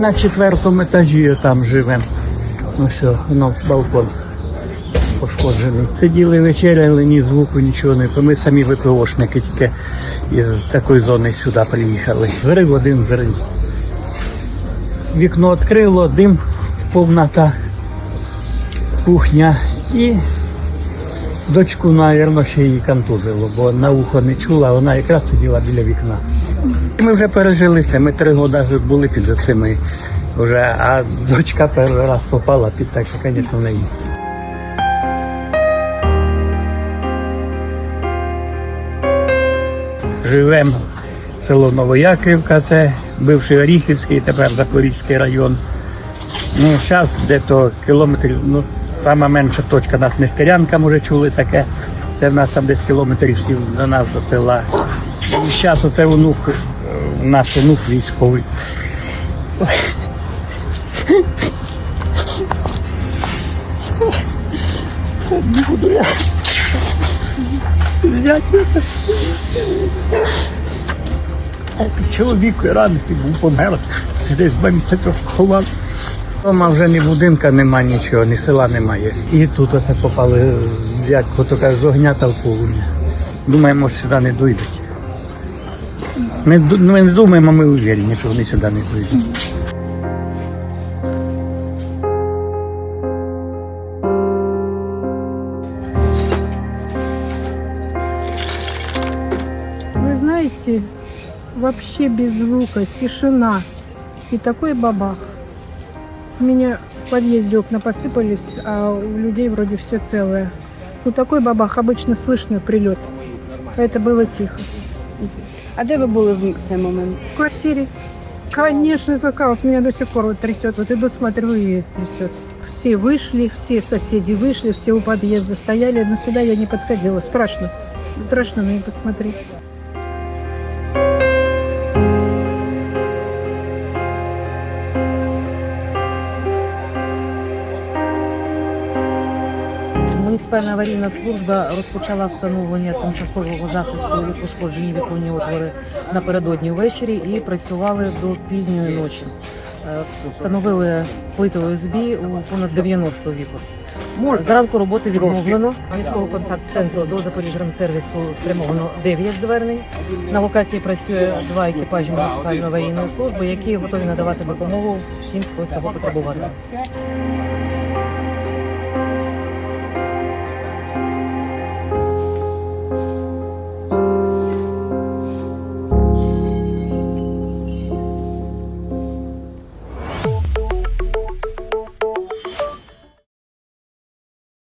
на четвертому етажі там живемо. Ну все, ну, балкон пошкоджений. Сиділи вечеряли, ні звуку, нічого не. Ми самі ВПОшники тільки із такої зони сюди приїхали. Зрив один зрив. Вікно відкрило, дим, повната, кухня і дочку, мабуть, ще її контузило, бо на ухо не чула, вона якраз сиділа біля вікна. Ми вже пережили це, ми три роки були під цими вже, а дочка перший раз попала під так, звісно, в неї. Живемо село Новояківка, це бивший Оріхівський, тепер Запорізький район. Ну, зараз де-то кілометрів, ну, сама менша точка нас Нестерянка, може чули таке. Це в нас там десь кілометрів сім до нас до села. І зараз оце онук, е, нас онук військовий. Не буду я. Чоловік ранений був помер, десь два місяці ховав. Дома вже ні будинка нема нічого, ні села немає. І тут оце попали дядько, то каже, з огня та в полум'я. Думаємо, що сюди не дійдуть. Ду- ми не думаємо, ми уверені, що вони сюди не дійдуть. Вы знаете, вообще без звука, тишина и такой бабах. У меня в подъезде окна посыпались, а у людей вроде все целое. Ну такой бабах обычно слышно прилет. А это было тихо. А де ви були в цей момент? В квартире. Конечно, закалось, меня до сих пор вот трясет. Вот иду, смотрю и трясет. Все вышли, все соседи вышли, все у подъезда стояли, но сюда я не подходила. Страшно. Страшно на них посмотреть. Муніципальна аварійна служба розпочала встановлення тимчасового захисту від пошкоджені віконні отвори напередодні ввечері і працювали до пізньої ночі. Е, Встановили плити ОСБ у понад 90 вікон. Зранку роботи відновлено. З військового контакт-центру до Запоріжремсервісу спрямовано 9 звернень. На локації працює два екіпажі муніципальної аварійної служби, які готові надавати допомогу всім, хто цього потребуватиме.